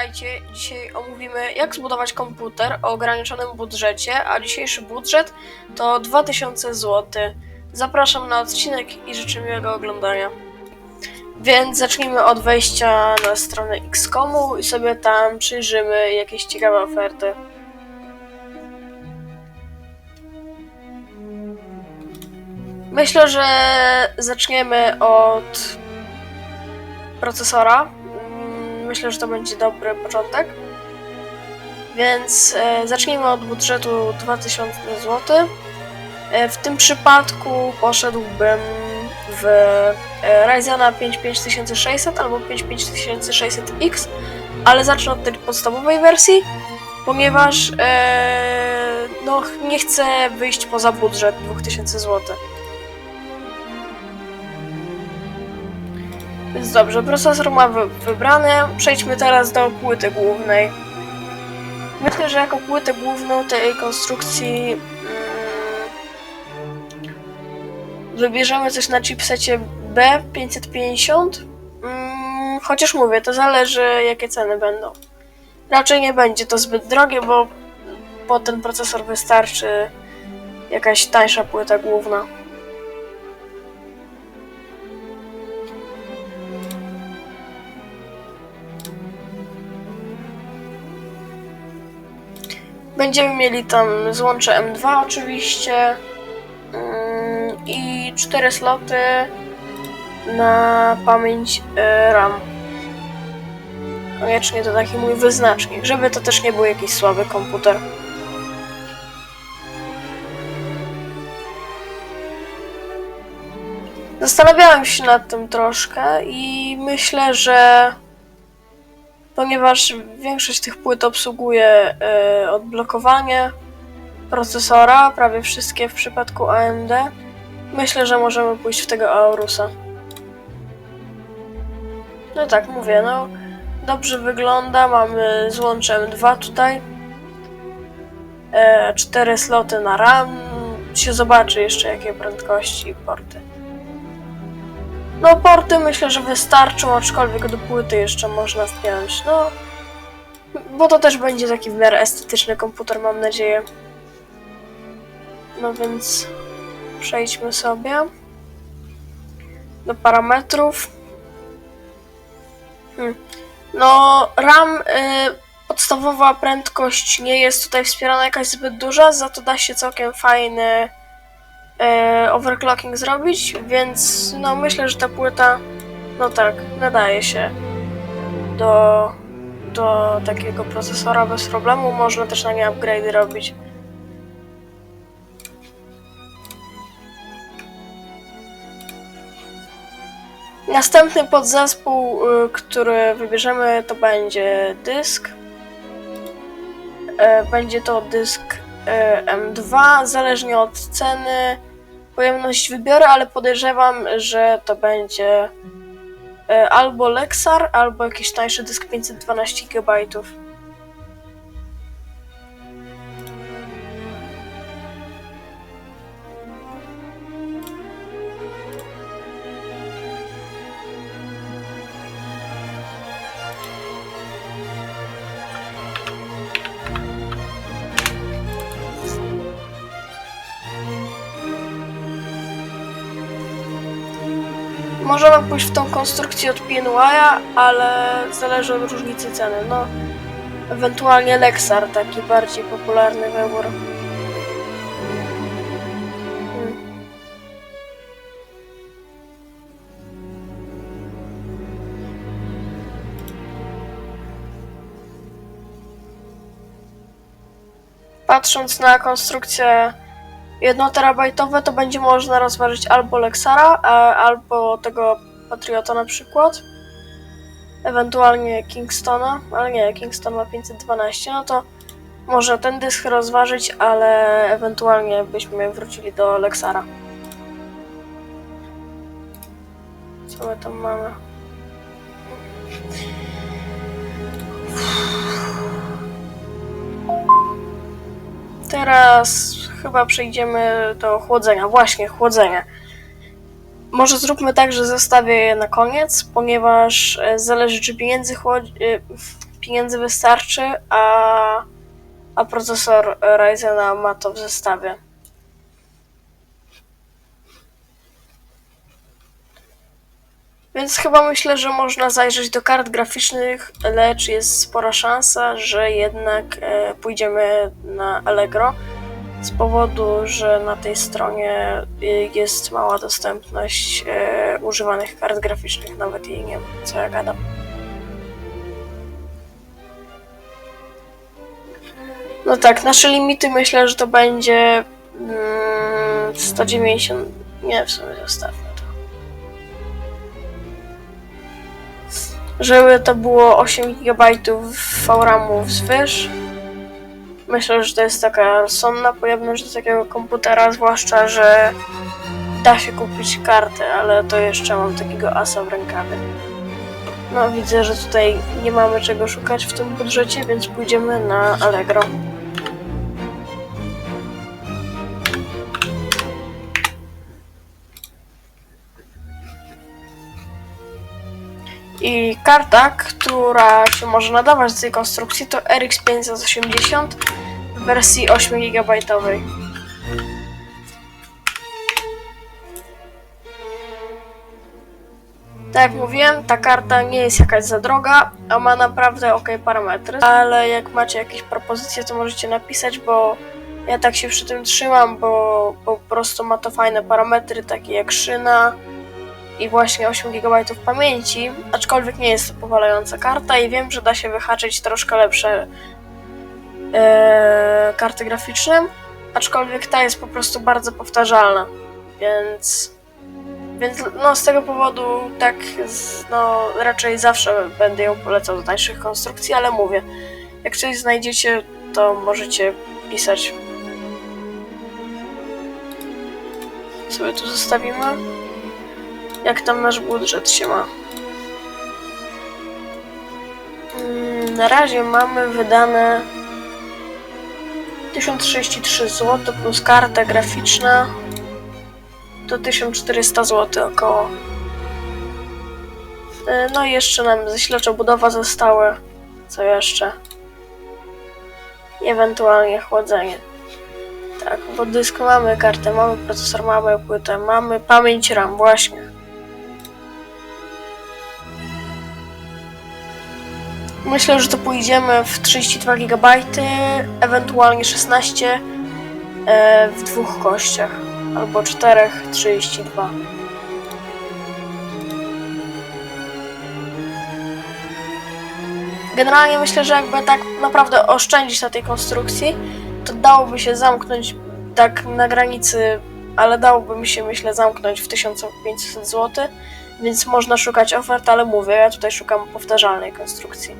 Witajcie. Dzisiaj omówimy, jak zbudować komputer o ograniczonym budżecie, a dzisiejszy budżet to 2000 zł. Zapraszam na odcinek i życzę miłego oglądania. Więc zacznijmy od wejścia na stronę Xcomu i sobie tam przyjrzymy jakieś ciekawe oferty. Myślę, że zaczniemy od procesora. Myślę, że to będzie dobry początek. Więc e, zacznijmy od budżetu 2000 zł. E, w tym przypadku poszedłbym w e, Ryzena 5 5600 albo 5 5600X, ale zacznę od tej podstawowej wersji, ponieważ e, no, nie chcę wyjść poza budżet 2000 zł. Więc dobrze, procesor ma wy- wybrany. Przejdźmy teraz do płyty głównej. Myślę, że jako płytę główną tej konstrukcji mm, wybierzemy coś na chipsecie B550. Mm, chociaż mówię, to zależy jakie ceny będą. Raczej nie będzie to zbyt drogie, bo po ten procesor wystarczy jakaś tańsza płyta główna. Będziemy mieli tam złącze M2 oczywiście mm, i 4 sloty na pamięć e, RAM. Koniecznie to taki mój wyznacznik, żeby to też nie był jakiś słaby komputer. Zastanawiałem się nad tym troszkę i myślę, że ponieważ większość tych płyt obsługuje e, odblokowanie procesora, prawie wszystkie w przypadku AMD, myślę, że możemy pójść w tego Aurusa. No tak, mówię, no dobrze wygląda, mamy złącze M2 tutaj, e, cztery sloty na RAM, się zobaczy jeszcze jakie prędkości i porty. No porty myślę, że wystarczą, aczkolwiek do płyty jeszcze można wpiąć, no. Bo to też będzie taki w miarę estetyczny komputer, mam nadzieję. No więc przejdźmy sobie do parametrów. Hmm. No, RAM, y, podstawowa prędkość nie jest tutaj wspierana jakaś zbyt duża, za to da się całkiem fajny e, overclocking zrobić, więc no myślę, że ta płyta no tak, nadaje się do, do takiego procesora bez problemu. Można też na nie upgrade'y robić. Następny podzespół, y, który wybierzemy, to będzie dysk. E, Będzie to dysk e, M2, zależnie od ceny. Pojemność wybiorę, ale podejrzewam, że to będzie e, albo Lexar, albo jakiś tańszy dysk 512 GB. Możemy pójść w tą konstrukcję od PNY, ale zależy od różnicy ceny. No, ewentualnie Lexar, taki bardziej popularny wybór. Patrząc na konstrukcję 1 terabajtowe, to będzie można rozważyć albo Lexara, a- albo tego Patriota na przykład. Ewentualnie Kingstona, ale nie, Kingston ma 512, no to może ten dysk rozważyć, ale ewentualnie byśmy wrócili do Lexara. Co my tam mamy? Teraz chyba przejdziemy do chłodzenia. Właśnie, chłodzenie. Może zróbmy tak, że zostawię je na koniec, ponieważ e, zależy, czy pieniędzy e, pieniędzy wystarczy, a, a procesor Ryzena ma to w zestawie. Więc chyba myślę, że można zajrzeć do kart graficznych, lecz jest spora szansa, że jednak e, pójdziemy na Allegro z powodu, że na tej stronie y, jest mała dostępność e, używanych kart graficznych, nawet jej nie ma, co ja gadam. No tak, nasze limity myślę, że to będzie mm, 190. Nie, w sumie zostawmy to. Żeby to było 8 GB VRAMu wzwyż. Myślę, że to jest taka rozsądna pojemność do takiego komputera, zwłaszcza, że da się kupić kartę, ale to jeszcze mam takiego asa w rękawie. No widzę, że tutaj nie mamy czego szukać w tym budżecie, więc pójdziemy na Allegro. I karta, która się może nadawać do tej konstrukcji to RX 580 w wersji 8 GB. Tak jak mówiłem, ta karta nie jest jakaś za droga, a ma naprawdę ok parametry. Ale jak macie jakieś propozycje, to możecie napisać, bo ja tak się przy tym trzymam, bo, bo po prostu ma to fajne parametry, takie jak szyna, i właśnie 8 GB pamięci, aczkolwiek nie jest to powalająca karta i wiem, że da się wyhaczyć troszkę lepsze e, karty aczkolwiek ta jest po prostu bardzo powtarzalna, więc więc no z tego powodu tak z, no raczej zawsze będę ją polecał do tańszych konstrukcji, ale mówię, jak coś znajdziecie, to możecie pisać. Sobie tu zostawimy jak tam nasz budżet się ma. Mm, Na razie mamy wydane 1033 zł plus karta graficzna to 1400 zł około. E, No i jeszcze nam zasilacz budowa zostały. Co jeszcze? Ewentualnie chłodzenie. Tak, bo dysk mamy, kartę mamy, procesor mamy, płytę mamy, pamięć RAM, właśnie. Myślę, że to pójdziemy w 32 GB, ewentualnie 16 e, w dwóch kościach, albo czterech 32. Generalnie myślę, że jakby tak naprawdę oszczędzić na tej konstrukcji, to dałoby się zamknąć tak na granicy, ale dałoby mi się myślę zamknąć w 1500 zł, więc można szukać ofert, ale mówię, ja tutaj szukam powtarzalnej konstrukcji.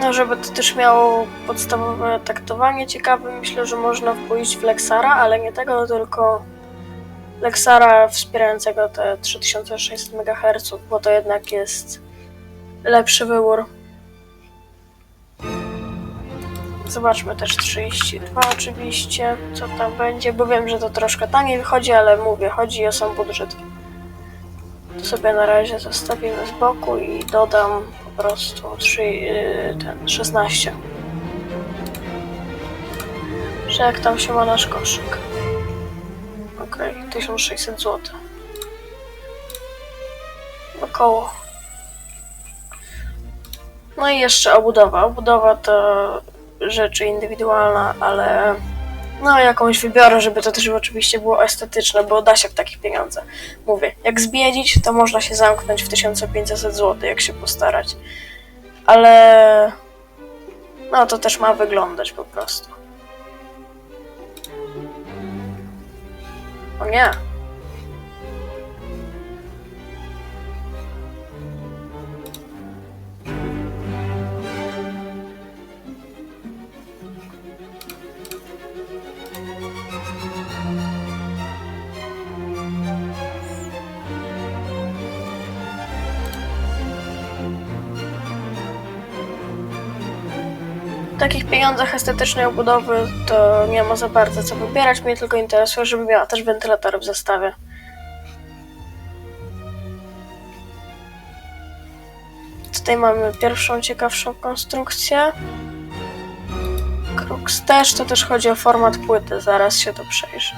No, żeby to też miało podstawowe taktowanie ciekawe, myślę, że można pójść w Lexara, ale nie tego, tylko Lexara wspierającego te 3600 MHz, bo to jednak jest lepszy wybór. Zobaczmy też 32 oczywiście, co tam będzie, bo wiem, że to troszkę taniej wychodzi, ale mówię, chodzi o sam budżet. To sobie na razie zostawimy z boku i dodam po prostu 3, yy, ten 16. Że jak tam się ma nasz koszyk. Okej, 1600 zł. Około. No i jeszcze obudowa. Obudowa to rzeczy indywidualna, ale no jakąś wybiorę, żeby to też oczywiście było estetyczne, bo da się w takich pieniądze. Mówię, jak zbiedzić, to można się zamknąć w 1500 zł, jak się postarać. Ale no to też ma wyglądać po prostu. O nie. Takich pieniądzach estetycznej obudowy to nie ma za bardzo co wybierać. Mnie tylko interesuje, żeby miała też wentylator w zestawie. Tutaj mamy pierwszą ciekawszą konstrukcję. Krux też, to też chodzi o format płyty, zaraz się to przejrzy.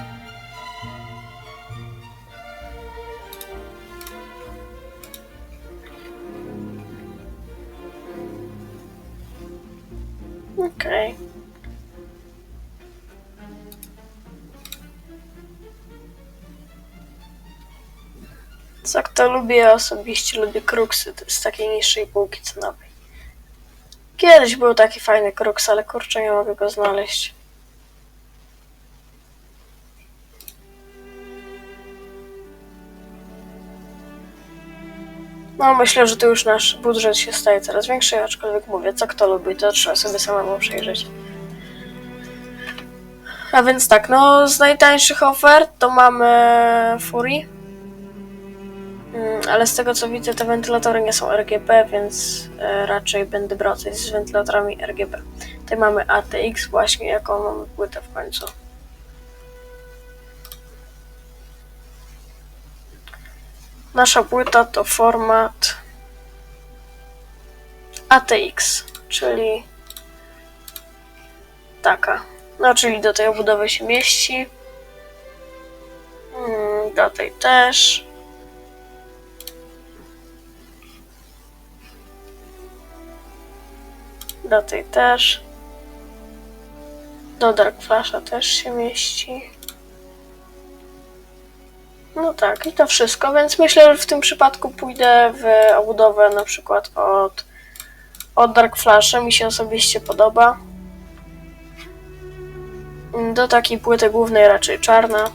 Co kto lubi, ja osobiście lubię kruksy z takiej niższej półki cenowej. Kiedyś był taki fajny kruks, ale kurczę nie mogę go znaleźć. No myślę, że tu już nasz budżet się staje coraz większy, aczkolwiek mówię, co kto lubi, to trzeba sobie samemu przejrzeć. A więc tak, no z najtańszych ofert to mamy Fury. Ale z tego co widzę, te wentylatory nie są RGB, więc e, raczej będę brał coś z wentylatorami RGB. Tutaj mamy ATX właśnie, jaką mamy płytę w końcu. Nasza płyta to format ATX, czyli taka. No, czyli do tej obudowy się mieści. Mm, Do tej też. Do tej też. Do Dark Flasha też się mieści. No tak, i to wszystko, więc myślę, że w tym przypadku pójdę w obudowę na przykład od, od Dark Flasha, mi się osobiście podoba. Do takiej płyty głównej raczej czarna.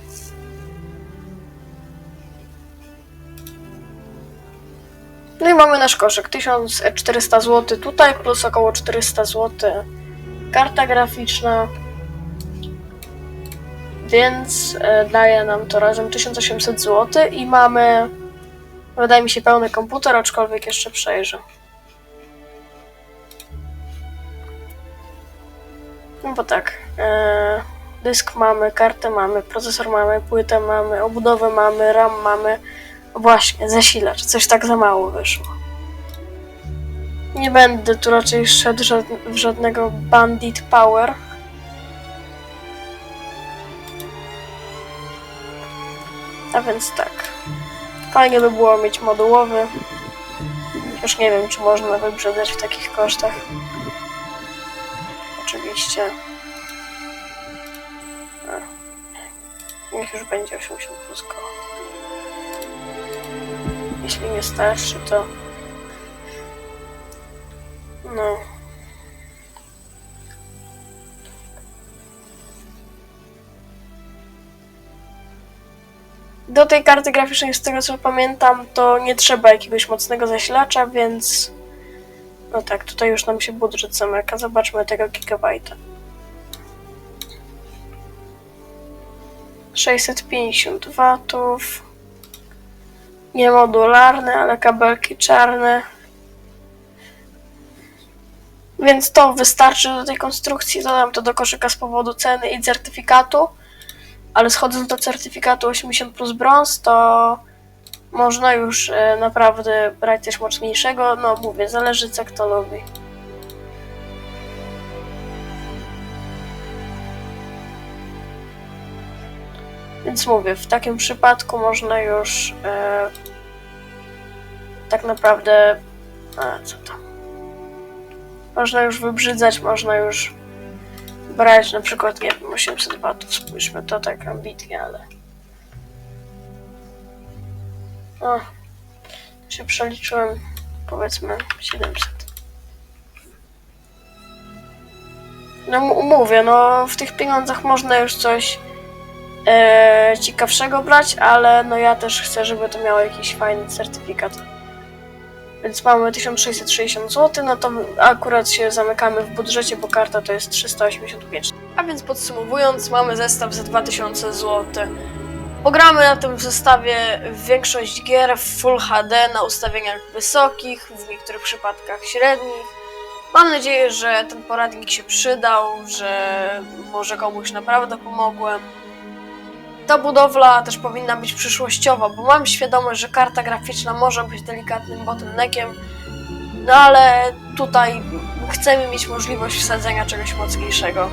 I mamy nasz koszyk, 1400 zł tutaj, plus około 400 zł karta graficzna. Więc e, daje nam to razem 1800 zł i mamy, wydaje mi się, pełny komputer, aczkolwiek jeszcze przejrzę. No bo tak, e, dysk mamy, kartę mamy, procesor mamy, płytę mamy, obudowę mamy, RAM mamy. Właśnie, zasilacz, coś tak za mało wyszło. Nie będę tu raczej szedł w żadnego Bandit Power. A więc tak. Fajnie by było mieć modułowy. Już nie wiem, czy można wybrzedzać w takich kosztach. Oczywiście. Niech już będzie 80 plus koło. Jeśli nie starszy, to. No. Do tej karty graficznej, z tego co pamiętam, to nie trzeba jakiegoś mocnego zasilacza, więc. No tak, tutaj już nam się budżet zamyka. Zobaczmy tego gigabajta. 650 watów. Niemodularne, ale kabelki czarne. Więc to wystarczy do tej konstrukcji. Dodam to do koszyka z powodu ceny i certyfikatu. Ale schodząc do certyfikatu 80 plus brąz, to można już e, naprawdę brać coś mocniejszego. No mówię, zależy co kto lubi. Więc mówię, w takim przypadku można już e, tak naprawdę. A co tam? Można już wybrzydzać, można już brać na przykład, nie wiem, 800 watów. Spójrzmy, to tak ambitnie, ale. O, się przeliczyłem, powiedzmy 700. No mówię, no w tych pieniądzach można już coś e, ciekawszego brać, ale no ja też chcę, żeby to miało jakiś fajny certyfikat. Więc mamy 1660 zł, no to akurat się zamykamy w budżecie, bo karta to jest 385. A więc podsumowując, mamy zestaw za 2000 zł. Pogramy na tym zestawie większość gier w Full HD na ustawieniach wysokich, w niektórych przypadkach średnich. Mam nadzieję, że ten poradnik się przydał, że może komuś naprawdę pomogłem. Ta budowla też powinna być przyszłościowa, bo mam świadomość, że karta graficzna może być delikatnym bottleneckiem, no ale tutaj chcemy mieć możliwość wsadzenia czegoś mocniejszego.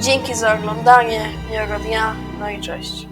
Dzięki za oglądanie, miłego dnia, no i cześć.